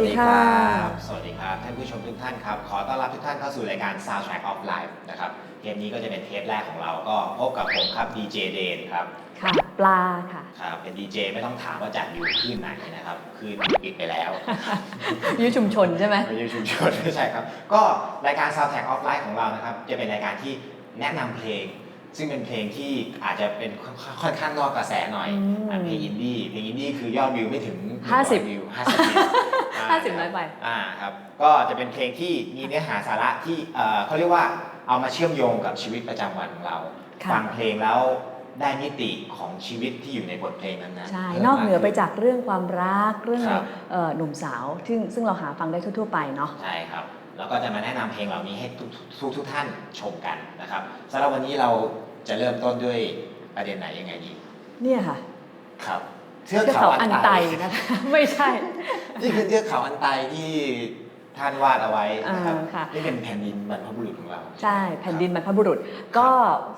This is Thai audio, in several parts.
สวัสดีค่ะบสวัสดีครับ ท่านผู้ชมทุกท่านครับ ขอต้อนรับทุกท่านเข้าสู่รายการ Soundtrack of Life นะครับ เทปนี้ก็จะเป็นเทปแรกของเรา ก็พบกับผมครับดีเจเดนครับ ค่ะปลาค่ะ ครับ เป็นดีเจไม่ต้องถามว่าจัดอยู่คลื่นไหนนะครับคลื่นปิดไปแล้ว ยุชุมชนใช่ไหมไม่ใช่ชุมชนไม่ใช่ครับ ก็รายการ Soundtrack of Life ของเรานะครับ จะเป็นรายการที่แนะนำเพลง ซึ่งเป็นเพลงที่อาจจะเป็นค่อนค่อนข้างนอกกระแสหน่อยอืมอะเพลงอินดี้ เพลงอินดี้คือยอดวิวไม่ถึง50วิว50วิวอ่า ห้าสิบน้อยไปอ่าครับก็จะเป็นเพลงที่มีเนื้อหาสาระที่เอ่อเขาเรียกว่าเอามาเชื่อมโยงกับชีวิตประจำวันของเรา ค่ะ ฟังเพลงแล้วได้มิติของชีวิตที่อยู่ในบทเพลงนั้นนะใช่ นอกเหนือไปจากเรื่องความรัก เรื่องครับเอ่อหนุ่มสาว ซึ่งซึ่งเราหาฟังได้ทั่วๆไปเนาะ ใช่ครับ แล้วก็จะมาแนะนำเพลงเหล่านี้ให้ทุกทุกทุกท่านชมกันนะครับสำหรับวันนี้เราจะเริ่มต้นด้วยประเด็นไหนยังไงดีเนี่ยค่ะ ครับ เทือกเทือกเขาเขาอัอันนไตไตนะคะ ไม่ใช่ นี่คือเทือกเขาอันไตที่ท่านวาดเอาไว้นะครับอ่าค่ะนี่เป็นแผ่นดินบรรพบุรุษของเรา ใช่แผ่นดินบรรพบุรุษ ก็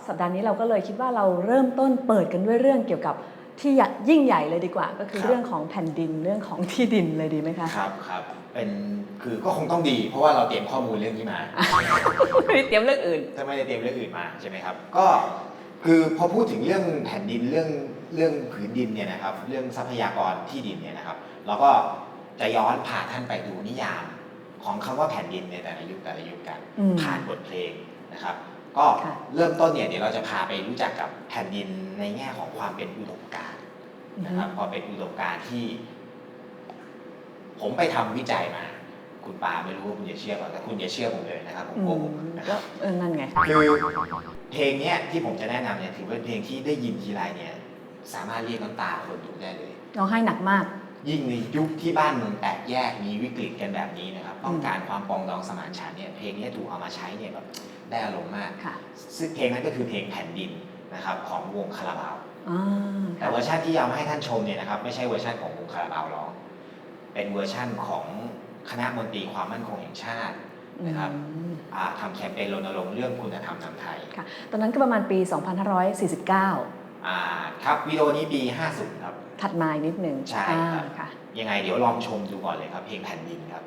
สัปดาห์นี้เราก็เลยคิดว่าเราเริ่มต้นเปิดกันด้วยเรื่องเกี่ยวกับที่ยิ่งใหญ่เลยดีกว่า ก็คือครับเรื่องของแผ่นดินเรื่องของที่ดินเลยดีไหมคะครับครับเป็นคือก็คงต้องดี เพราะว่าเราเตรียมข้อมูลเรื่องนี้มาไม่ได้เตรียมเรื่องอื่นถ้าไม่ได้เตรียมเรื่องอื่นมาใช่ไหมครับ ก็คือพอพูดถึงเรื่องแผ่นดินเรื่อง เรื่องผืนดินเนี่ยนะครับเรื่องทรัพยากรที่ดินเนี่ยนะครับเราก็จะย้อนพาท่านไปดูนิยามของคำว่าแผ่นดินในแต่ละยุคแต่ละยุคกันอืมผ่านบทเพลงนะครับ ก็ค่ะเริ่มต้นเนี่ยเดี๋ยวเราจะพาไปรู้จักกับแผ่นดินในแง่ของความเป็นอุดมการณ์นะครับพอเป็นอุดมการณ์ที่ ผมไปทำวิจัยมา คุณปาไม่รู้ว่าคุณจะเชื่อเปล่าแต่คุณอย่าเชื่อผมเลยนะครับผมอืโกมหกนะคก็รับเออนั่นไงคือเพลงเนี้ยที่ผมจะแนะนำเนี่ยถือเป็นเพลงที่ได้ยินทีไรเนี่ย สามารถเรียกน้ำตาคนดูได้เลย ร้องไห้หนักมาก ยิ่งในยุคที่บ้านเมืองแตกแยกมีวิกฤตกันแบบนี้นะครับต้องการความปรองดองสมานฉันท์เนี่ยเพลงเนี้ยถูกเอามาใช้เนี่ยแบบได้อารมณ์มาก ค่ะซึ่งเพลงนั้นก็คือเพลงแผ่นดินนะครับของวงคาราบาว อ่าแต่เวอร์ชันที่เอามาให้ท่านชมเนี่ยนะครับไม่ใช่เวอร์ชันของวงคาราบาวร้อง เป็นเวอร์ชันของคณะมนตรีความมั่นคงแห่งชาตินะครับอืมอ่าทำแคมเปญรณรงค์เรื่องคุณธรรมนำไทย ค่ะ ตอนนั้นก็ประมาณปี 2549 อ่าครับวิดีโอนี้ปี50ครับ ถัดมาอีกนิดหนึ่งใช่ครับ อ่าค่ะ ยังไงเดี๋ยวลองชมดูก่อนเลยครับ เพลงแผ่นดินครับ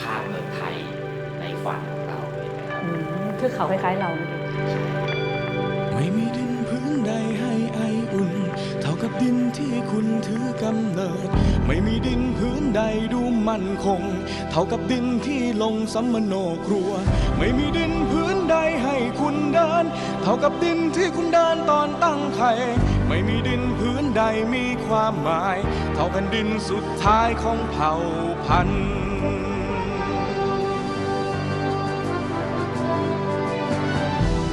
ภาพเมืองไทยในฝันของเราเห็นไหมครับ อืมคือเขาคล้ายๆเราเมื่อกี้ ไม่มีดินพื้นใดให้ไออุ่น เท่ากับ ดินที่คุณถือกำเนิด ไม่มีดินพื้นใดดูมั่นคง เท่ากับดินที่ลงสัมมโนครัว ไม่มีดินพื้นใดให้คุณเดิน เท่ากับดินที่คุณเดินตอนตั้งไข่ไม่มีดินพื้นใดมีความหมาย เท่าแผ่นดินสุดท้ายของเผ่าพันธุ์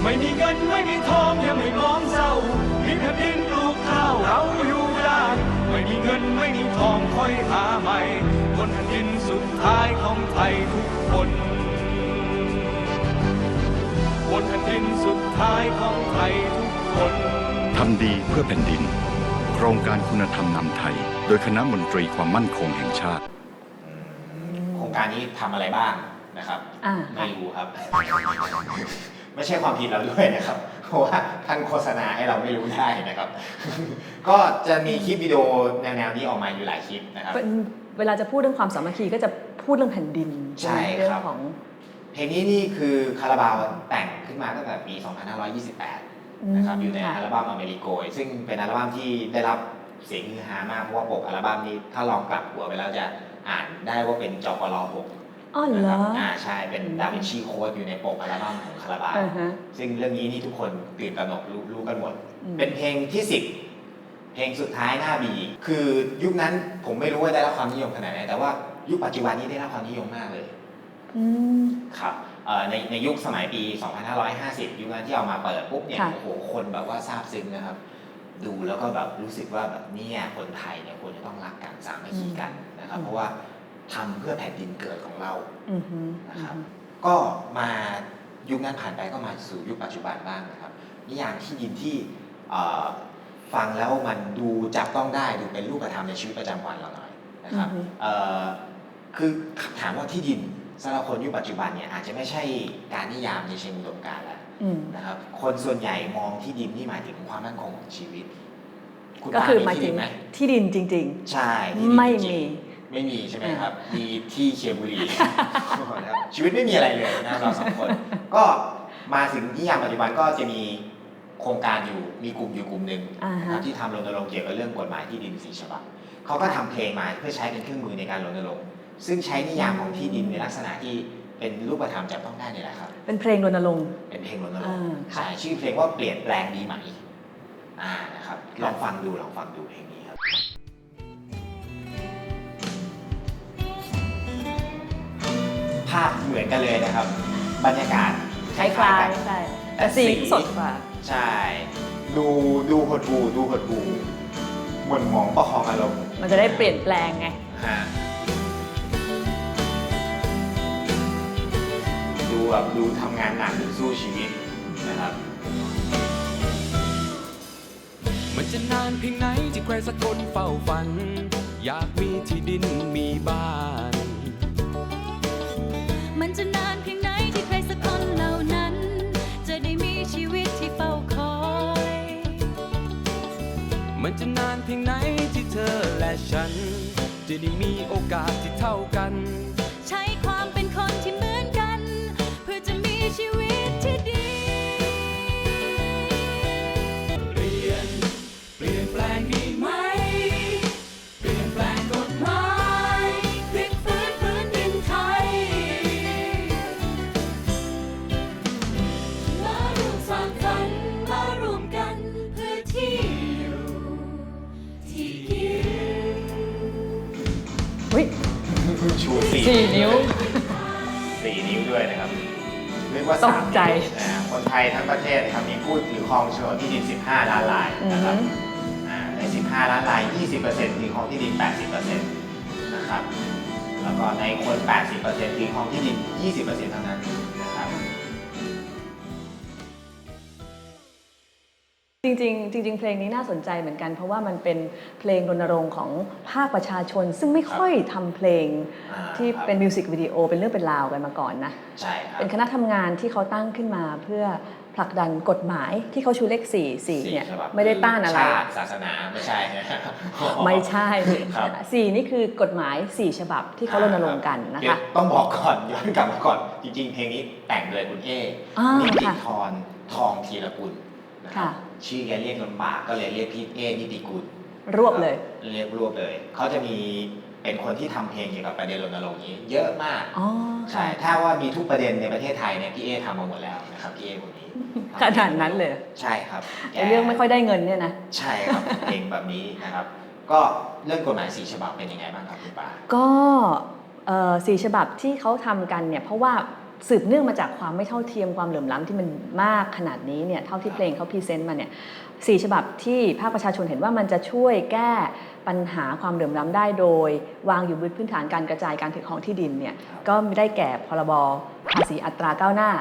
ไม่มีเงินไม่มีทองยังไม่มองเศร้ามีแผ่นดินปลูกข้าวเราอยู่ได้ ไม่มีเงินไม่มีทองค่อยหาใหม่บนแผ่นดินสุดท้ายของไทยทุกคนบนแผ่นดินสุดท้ายของไทยทุกคนทำดีเพื่อแผ่นดิน โครงการคุณธรรมนำไทย โดยคณะมนตรีความมั่นคงแห่งชาติ โครงการนี้ทำอะไรบ้างนะครับ อ่า ไม่ค่ะรู้ครับ ไม่ใช่ความผิดเราด้วยนะครับ เพราะว่าท่านโฆษณาให้เราไม่รู้ได้นะครับ ก็จะมีคลิปวิดีโอแนวๆนี้ออกมาอยู่หลายคลิปนะครับเป็นเวลาจะพูดเรื่องความสามัคคีก็จะพูดเรื่องแผ่นดินใช่เรื่อครังบของเพลงนี้นี่คือคาราบาวแต่งขึ้นมาตั้งแต่ปี 2528 นะครับอยู่ในค่ะอัลบั้มอเมริโกย ซึ่งเป็นอัลบั้มที่ได้รับเสียงฮือฮามากเพราะว่าปกอัลบั้มนี้ถ้าลองกลับหัวไปแล้วจะอ่านได้ว่าเป็นจปล6 อ๋อนะเหรครัออ่าใช่เป็นดาวินชีโค้ดอยู่ในปกอัลบั้มของคาราบาวอ่าฮะ ซึ่งเรื่องนี้นี่ทุกคนตื่นตระหนกรู้รู้กันหมด อืม เป็นเพลงที่สิบเพลงสุดท้ายหน้าบี คือยุคนั้นผมไม่รู้ว่าได้รับความนิยมขนาดไหนแต่ว่ายุคปัจจุบันนี้ได้รับความนิยมมากเลยอืม ครับเอ่อในในยุคสมัยปี 2550 ยุคนั้นที่เอามาเปิดปุ๊บเนี่ยค่ะ โอ้โหคนแบบว่าซาบซึ้งนะครับ ดูแล้วก็แบบรู้สึกว่าแบบเนี่ยคนไทยเนี่ยควรจะต้องรักกันสามัคคีกันนะครับ เพราะว่า ทำเพื่อแผ่นดินเกิดของเราอือฮึนะครับ ก็มายุคนั้นผ่านไปก็มาสู่ยุคปัจจุบันบ้างนะครับ นิยามที่ดินที่เอ่อฟังแล้วมันดูจับต้องได้ดูเป็นรูปธรรมในชีวิตประจำวันเราหน่อยนะครับอือฮึ เอ่อคือถามว่าที่ดินสำหรับคนยุคปัจจุบันเนี่ยอาจจะไม่ใช่การนิยามในเชิงอุดมการณ์แล้ว อืม นะครับคนส่วนใหญ่มองที่ดินที่หมายถึงความมั่นคงของชีวิต คุณก็ป้าคือหมีมายที่ถึดิงนไหมที่ดินจริง ใช่ที่ดินๆ ไม่จริมีงๆ ไม่มีใช่ไหมครับ มีที่เชียงบุรีนะครับชีวิตไม่มีอะไรเลยนะเราสองคน ก็มาถึงที่ยามปัจจุบันก็จะมีโครงการอยู่ มีกลุ่มอยู่กลุ่มหนึ่งอ่าฮะนะครับที่ทำรณรงค์เกี่ยวกับเรื่องกฎหมายที่ดินสีฉบับเขาก็ทำเพลงมาเพื่อใช้เป็นเครื่องมือในการรณรงค์ซึ่งใช้นิยามของที่ดินในลักษณะที่เป็นรูปธรรมจับต้องได้นี่แหละครับ เป็นเพลงรณรงค์ เป็นเพลงรณรงค์อ่าค่ะใช่ชื่อเพลงว่าเปลี่ยนแปลงดีไหมอ่านะครับ ลองฟังดู ลองฟังดูเพลงนี้ครับ ภาพเหมือนกันเลยนะครับ บรรยากาศคล้ายๆกันๆใช่แต่สีสดกว่าใช่ ดูดูหดหูดูหดหูหม่นหมองประคองอารมณ์มันจะได้เปลี่ยนแปลงไง ฮะดูแบบดูทำงานหนักดูสู้ชีวิตนะครับ มันจะนานเพียงไหนที่ใครสักคนเฝ้าฝัน อยากมีที่ดินมีบ้าน มันจะนานเพียงไหนที่ใครสักคนเหล่านั้น จะได้มีชีวิตที่เฝ้าคอย มันจะนานเพียงไหนที่เธอและฉัน จะได้มีโอกาสที่เท่ากัน ประเทศนะครับมีผู้ถือครองโฉนดที่ดิน 15 ล้านรายนะครับอือฮึอ่าใน 15 ล้านราย 20%ถือครองที่ดิน 80%นะครับแล้วก็ในคน 80%ถือครองที่ดิน 20%เท่านั้นนะครับจริงๆจริงๆ เพลงนี้น่าสนใจเหมือนกัน เพราะว่ามันเป็นเพลงรณรงค์ของภาคประชาชน ซึ่งไม่ค่อยทำเพลงอ่าที่ครับเป็นมิวสิกวิดีโอเป็นเรื่องเป็นราวกันมาก่อนนะ ใช่ครับ เป็นคณะทำงานที่เขาตั้งขึ้นมาเพื่อ ผลักดันกฎหมายที่เขาชูเลข4 4เนี่ยฉบับไม่ได้ต้านอะไร ชาติศาสนาไม่ใช่นะไม่ใช่ครับสี่นี่คือกฎหมาย 4 ฉบับที่เขารณรงค์กันนะเดี๋ยคะวต้องบอกก่อนย้อนกลับมาก่อน จริงๆ เพลงนี้แต่งโดยคุณเออ่านิติค่ะธรทองธีรกุลนะครับค่ะชื่อแกเรียกลำบากก็เลยเรียกพี่เอนิติกุลรวบเลย เรียกรวบเลย เขาจะมี เป็นคนที่ทำเพลงเกี่ยวกับประเด็นรณรงค์นี้ เยอะมากอ๋อใช่ค่ะถ้าว่ามีทุกประเด็นในประเทศไทยเนี่ยพี่เอทำมาหมดแล้วนะครับพี่เอคนนี้ขนาดนั้นเลยใช่ครับแกไอ้เรื่องไม่ค่อยได้เงินเนี่ยนะใช่ครับเพลงแบบนี้นะครับ ก็เรื่องกฎหมายสีฉบับเป็นยังไงบ้างครับคุณปาก็เอ่อสี่ฉบับที่เขาทำกันเนี่ยเพราะว่า สืบเนื่องมาจากความไม่เท่าเทียมความเหลื่อมล้ำที่มันมากขนาดนี้เนี่ยเท่าที่เพลงเขาพรีเซนต์มาเนี่ยสี่ฉบับที่ภาคประชาชนเห็นว่ามันจะช่วยแก้ปัญหาความเหลื่อมล้ำได้โดย วางอยู่บนพื้นฐานการกระจายการถือครองที่ดินเนี่ยก็ได้แก่พรบภาษีอัตราก้าวหน้า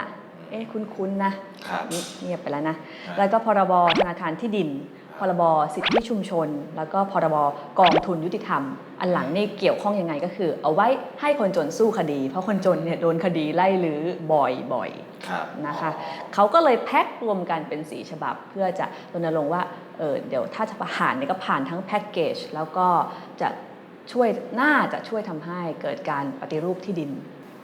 เอ๊ะคุ้นๆนะครับนี่เงียบไปแล้วนะแล้วก็พรบธนาคารที่ดิน พรบสิทธิชุมชน แล้วก็พรบกองทุนยุติธรรม อันหลังนี่เกี่ยวข้องยังไงก็คือ เอาไว้ให้คนจนสู้คดี เพราะคนจนเนี่ยโดนคดีไล่ลือบ่อยครับๆนะคะเขาก็เลยแพ็ครวมกันเป็นสีฉบับ เพื่อจะรณรงค์ว่าเออเดี๋ยวถ้าจะผ่านเนี่ยก็ผ่านทั้งแพ็กเกจแล้วก็จะช่วยน่าจะช่วยทำให้เกิดการปฏิรูปที่ดิน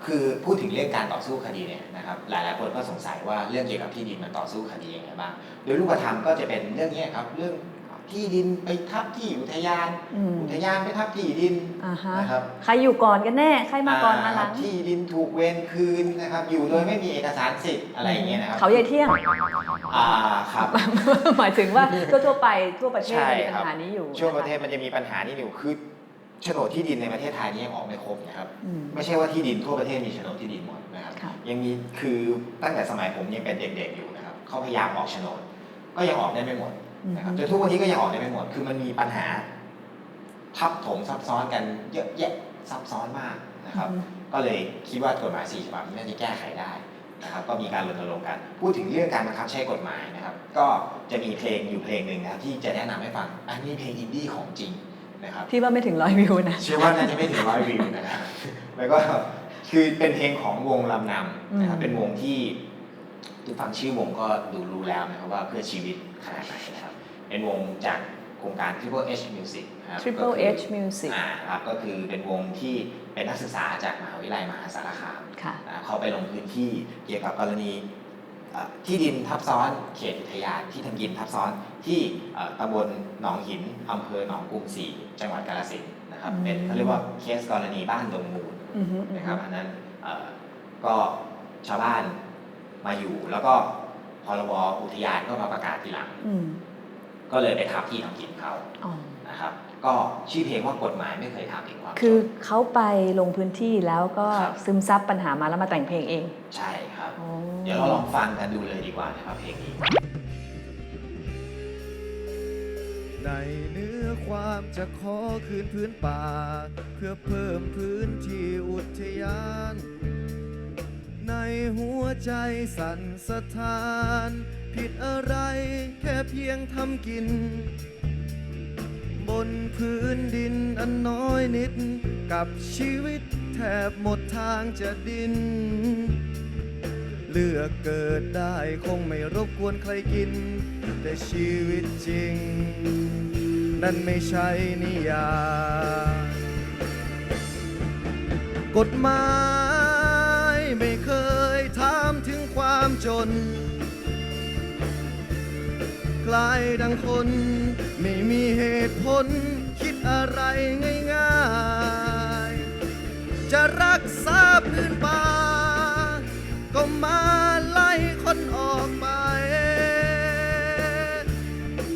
คือพูดถึงเรื่องการต่อสู้คดีเนี่ยนะครับหลายๆคนก็สงสัยว่าเรื่องเกี่ยวกับที่ดินมันต่อสู้คดียังไงบ้างโดยรูปธรรมก็จะเป็นเรื่องเนี้ยครับเรื่องที่ดินไปทับที่อุทยานอืมอุทยานไปทับที่ดินอ่าฮะนะครับใครอยู่ก่อนกันแน่ใครมาก่อนมาหลังที่ดินถูกเวรคืนนะครับ อยู่โดยไม่มีเอกสารสิทธิ์อะไรอย่างเงี้ยนะครับเขาใหญ่เที่ยงอ่าครับหมายถึงว่าทั่วๆไปทั่วประเทศใช่มีครัปับญหานี้อยู่ ช่วงนคประเทศมันจะมีปัญหานี้อยู่คือ โฉนดที่ดินในประเทศไทยนี่ยังออกไม่ครบนะครับ อืม ไม่ใช่ว่าที่ดินทั่วประเทศมีโฉนดที่ดินหมดนะครับ ค่ะ ยังมีคือตั้งแต่สมัยผมยังเป็นเด็กๆอยู่นะครับเขาพยายามออกโฉนด ก็ยังออกได้ไม่หมดนะครับอืมจนทุกวันนี้ก็ยังออกได้ไม่หมด คือมันมีปัญหา ทับถมซับซ้อนกันเยอะแยะซับซ้อนมากนะครับอืมก็เลยคิดว่ากฎหมายสี่ฉบับนี้น่าจะแก้ไขได้นะครับ ก็มีการรณรงค์กัน พูดถึงเรื่องการบังคับใช้กฎหมายนะครับ ก็จะมีเพลงอยู่เพลงหนึ่งนะครับที่จะแนะนำให้ฟัง อันนี้เพลงอินดี้ของจริง นะครับที่ว่าไม่ถึงร้อยวิวนะเชื่อว่าน่าจะไม่ถึงร้อยวิวนะครับแล้วก็คือเป็นเพลงของวงลำนำนะครับอืมเป็นวงที่ทุกฟังชื่อวงก็ดูรู้แล้วนะครับว่าเพื่อชีวิตขนาดไหนนะครับเป็นวงจากครงการ Triple H Music นะครับ Triple ก็คือ H Music อ่าครับก็คือเป็นวงที่เป็นนักศึกษาจากมหาวิทยาลัยมหาสารคามค่ะอ่าเขาไปลงพื้นที่เกี่ยวกับกรณีเอ่อ ที่ดินทับซ้อนเขตอุทยานที่ทำกินทับซ้อนที่เอ่อตำบลหนองหินอำเภอหนองกรุงศรีจังหวัดกาฬสินธุ์นะครับอืม เป็นเขาเรียกว่าเคสกรณีบ้านดงมูลอือฮึอือฮึนะครับอันนั้นเอ่อก็ชาวบ้านมาอยู่แล้วก็พรบอุทยานก็มาประกาศทีหลัง อืมก็เลยไปทับที่ทำกินเขาอ๋อนะครับ ก็ชื่อเพลงว่ากฎหมายไม่เคยถามถึงความคือจนเขาไปลงพื้นที่แล้วก็ครับซึมซับปัญหามาแล้วมาแต่งเพลงเอง ใช่ครับอ๋อเดี๋ยวเราลองฟังกันดูเลยดีกว่านะครับเพลงนี้ ในเนื้อความจะขอคืนพื้นป่า เพื่อเพิ่มพื้นที่อุทยาน ในหัวใจสั่นสะท้าน ผิดอะไรแค่เพียงทำกินบ นพื้นดินอันน้อยนิด กับชีวิตแทบหมดทางจะดิน เลือกเกิดได้คงไม่รบกวนใครกิน แต่ชีวิตจริง นั่นไม่ใช่นิยายกฎหมายไม่เคยถามถึงความจนคลายดังคน ม่มีเหตุผลคิดอะไรง่ายๆ จะรักษาพื้นป่า ก็มาไล่คนออกไป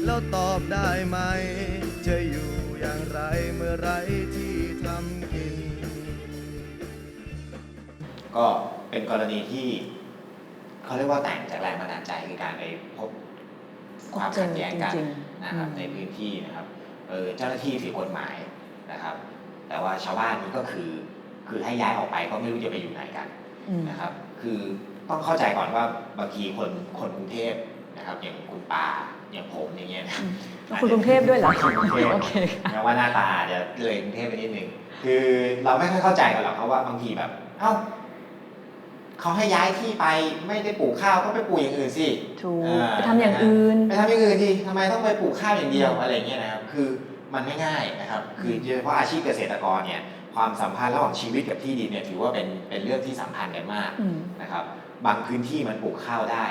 แล้วตอบได้ไหม จะอยู่อย่างไรเมื่อไรที่ทำกิน ก็เป็นกรณีที่เขาเรียกว่าแต่งจากแรงบันดาลใจคือการไปพบ ความขัดแย้งกันจริงนะครับอืมในพื้นที่นะครับเออเจ้าหน้าที่ถือกฎหมายนะครับ แต่ว่าชาวบ้านนี่ก็คือ คือให้ย้ายออกไปก็ไม่รู้จะไปอยู่ไหนกันอืมนะครับ คือต้องเข้าใจก่อนว่าบางทีคนคนกรุงเทพนะครับ อย่างคุณปาอย่างผมอย่างเงี้ยนะครับคุณกรุงเทพด้วยเหรอคนกรุงเทพโอเคค่ะแม้ว่าหน้าตาอาจจะเลยกรุงเทพไปนิดนึงคือเราไม่ค่อยเข้าใจกันหรอกครับว่าบางทีแบบ เอ้า เขาให้ย้ายที่ไปไม่ได้ปลูกข้าวก็ไปปลูกอย่างอื่นสิถูกอ่าไปทำอย่างอื่น ไปทำอย่างอื่นดิทำไมต้องไปปลูกข้าวอย่างเดียวอะไรเงี้ยนะครับคือมันไม่ง่ายนะครับ คือโดยเฉพาะอาชีพเกษตรกรเนี่ยความสัมพันธ์ระหว่างชีวิตกับที่ดินเนี่ยถือว่าเป็นเป็นเรื่องที่สัมพันธ์กันมากอืมนะครับ บางพื้นที่มันปลูกข้าวได้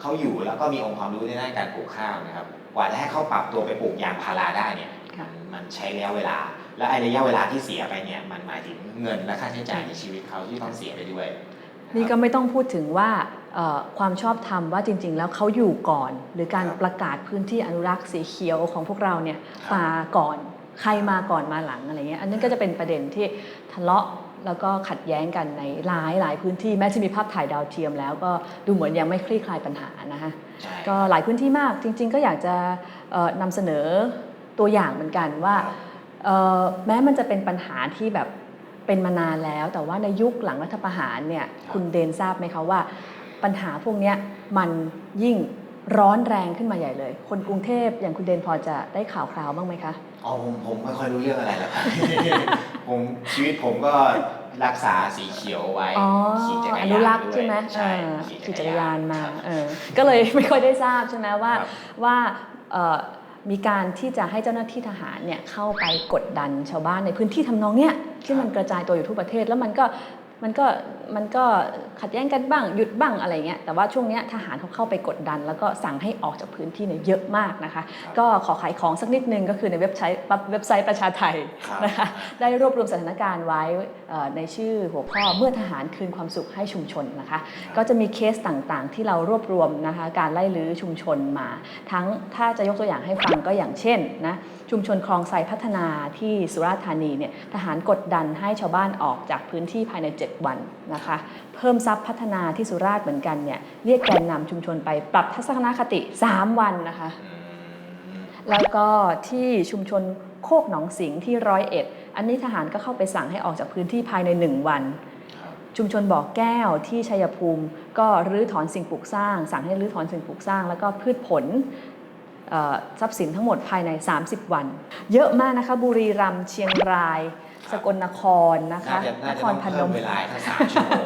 เขาอยู่แล้วก็มีองค์ความรู้ในด้านการปลูกข้าวนะครับ กว่าจะให้เขาปรับตัวไปปลูกยางพาราได้เนี่ยค่ะมันมันใช้ระยะเวลา และไอ้ระยะเวลาที่เสียไปเนี่ยมันหมายถึงเงินและค่าใช้จ่ายในชีวิตเขาที่ต้องเสียไปด้วยะ นี่คก็รับไม่ต้องพูดถึงว่าเอ่อความชอบธรรมว่าจริง ๆ แล้วเขาอยู่ก่อน หรือการครับประกาศพื้นที่อนุรักษ์สีเขียวของพวกเราเนี่ยครับมาก่อนใครมาก่อนมาหลังอะไรเงี้ยอันนั้นก็จะเป็นประเด็นที่ทะเลาะแล้วก็ขัดแย้งกันในหลายหลายพื้นที่แม้จะมีภาพถ่ายดาวเทียมแล้วก็ดูเหมือนยังไม่คลี่คลายปัญหานะคะใช่ก็หลายพื้นที่มากจริง ๆ ก็อยากจะเอ่อนำเสนอตัวอย่างเหมือนกันว่าครับเอ่อแม้มันจะเป็นปัญหาที่แบบ เป็นมานานแล้ว แต่ว่าในยุคหลังรัฐประหารเนี่ยครับคุณเดนทราบไหมคะว่า ปัญหาพวกเนี้ยมันยิ่งร้อนแรงขึ้นมาใหญ่เลย คนกรุงเทพอย่างคุณเดนพอจะได้ข่าวคราวบ้างไหมคะอ๋อผมผมไม่ค่อยรู้เรื่องอะไรแล้วครับ ผมชีวิตผมก็รักษาสีเขียวไว้อ๋อขี่จักรยานอนุรักษ์ด้วยใช่ไหมใช่เออขี่ขี่จักรยานมาครับเออก็เลยไม่ค่อยได้ทราบใช่ไหมว่าครับว่าเอ่อ มีการที่จะให้เจ้าหน้าที่ทหารเนี่ยเข้าไปกดดันชาวบ้านในพื้นที่ทำนองเนี้ยที่มันกระจายตัวอยู่ทั่วประเทศ แล้วมันก็ มันก็มันก็ขัดแย้งกันบ้างหยุดบ้างอะไรเงี้ยแต่ว่าช่วงเนี้ยทหารเขาเข้าไปกดดัน แล้วก็สั่งให้ออกจากพื้นที่เนี่ยเยอะมากนะคะครับก็ขอขายของสักนิดนึงก็คือในเว็บไซต์เว็บไซต์ประชาไทยครับนะคะได้รวบรวมสถานการณ์ไว้เอ่อในชื่อหัวข้อเมื่อทหารคืนความสุขให้ชุมชนนะคะ ก็จะมีเคสต่างๆ ที่เรารวบรวมนะคะการไล่ลื้อชุมชนมา ทั้งถ้าจะยกตัวอย่างให้ฟังก็อย่างเช่นนะชุมชนคลองไซพัฒนาที่สุราษฎร์ธานีเนี่ยทหารกดดันให้ชาวบ้านออกจากพื้นที่ภายใน7วันนะคะ เพิ่มทรัพย์พัฒนาที่สุราษฎร์เหมือนกันเนี่ยเรียกแกนนำชุมชนไปปรับทัศนคติ 3 วันนะคะอืมแล้วก็ที่ชุมชนโคกหนองสิงห์ที่ร้อยเอ็ดอันนี้ทหารก็เข้าไปสั่งให้ออกจากพื้นที่ภายใน 1 วันครับชุมชนบ่อแก้วที่ชัยภูมิ ก็รื้อถอนสิ่งปลูกสร้าง สั่งให้รื้อถอนสิ่งปลูกสร้าง แล้วก็พืชผลเอ่อทรัพย์สินทั้งหมดภายใน 30 วัน เยอะมากนะคะบุรีรัมย์เชียงราย สกลนครนะคะน่าจะน่านจะคต้รองพนเพิ่มมเวลาทั้งสามชั่วโมง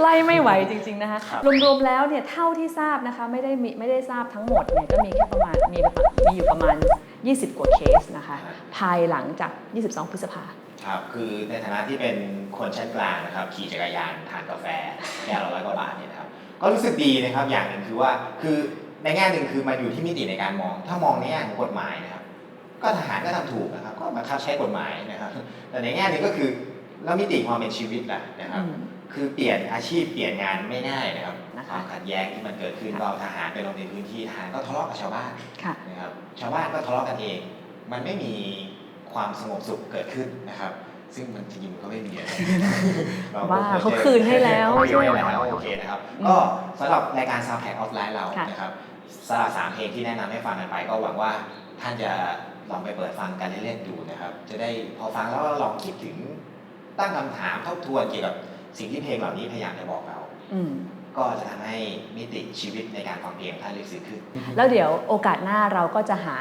ไล่ไม่ไหวจริง ๆนะคะครับรวมๆแล้วเนี่ยเท่าที่ทราบนะคะไม่ได้มีไม่ได้ทราบทั้งหมดเนี่ยก็มีแค่ประมาณมีมีอยู่ประมาณ 20 กว่าเคสนะคะภายหลังจาก 22 พฤษภาครับคือในฐานะที่เป็นคนชั้นกลางนะครับขี่จักรยานทานกาแฟแก้วละร้อยกว่าบาทเนี่ยนะครับก็รู้สึกดีนะครับอย่างหนึ่งคือว่าคือในแง่หนึ่งคือมันอยู่ที่มิติในการมอง ถ้ามองในแง่ของกฎหมายนะครับ ก็ทหารก็ทำถูกนะครับ ก็บังคับใช้กฎหมายนะครับ แต่ในแง่หนึงก็คือแล้วมิติความเป็นชีวิตล่ะนะครับอืมคือเปลี่ยนอาชีพเปลี่ยนงานไม่ง่ายนะครับนะคะความขัดแย้งที่มันเกิดขึ้นค่ะก็ทหารไปลงในพื้นที่ทหารก็ทะเลาะกับชาวบ้านค่ะนะครับชาวบ้านก็ทะเลาะกันเอง มันไม่มีความสงบสุขเกิดขึ้นนะครับ ซึ่งมันจริงๆมันก็ไม่มีอะรก็ว่าคยเขาจอคืนให้แล้วเขาคืนให้ใช่ไหมแล้วโอเคนะครับอืมก็สำหรับรายการ Soundtrack of Life เราค่ะนะครับสำหรับสามเพลงที่แนะนำให้ฟังกันไป ก็หวังว่าท่านจะ ลองไปเปิดฟังกันเล่นๆดูนะครับ จะได้พอฟังแล้วก็ลองคิดถึงตั้งคำถามทบทวนเกี่ยวกับสิ่งที่เพลงเหล่านี้พยายามจะบอกเราอืมก็จะทำให้มิติชีวิตในการฟังเพลงของท่านลึกซึ้งขึ้น แล้วเดี๋ยวโอกาสหน้าเราก็จะหา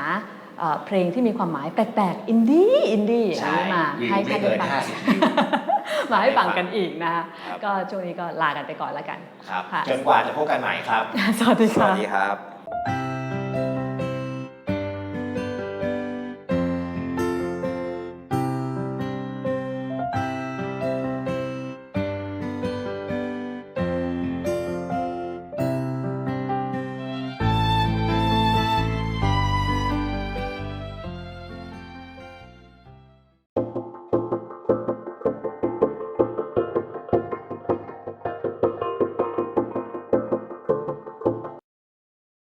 เอ่อเพลงที่มีความหมายแปลกๆ อินดี้อินดี้อย่างนี้มาวิวให้ไม่ท่านเกิได้นฟัง50วิวมาให้ฟังกันอีกนะคะครับก็ช่วงนี้ก็ลากันไปก่อนแล้วกันครับค่ะจนกว่าจะพบกันใหม่ครับ สวัสดีสวัค่ะสดีครับ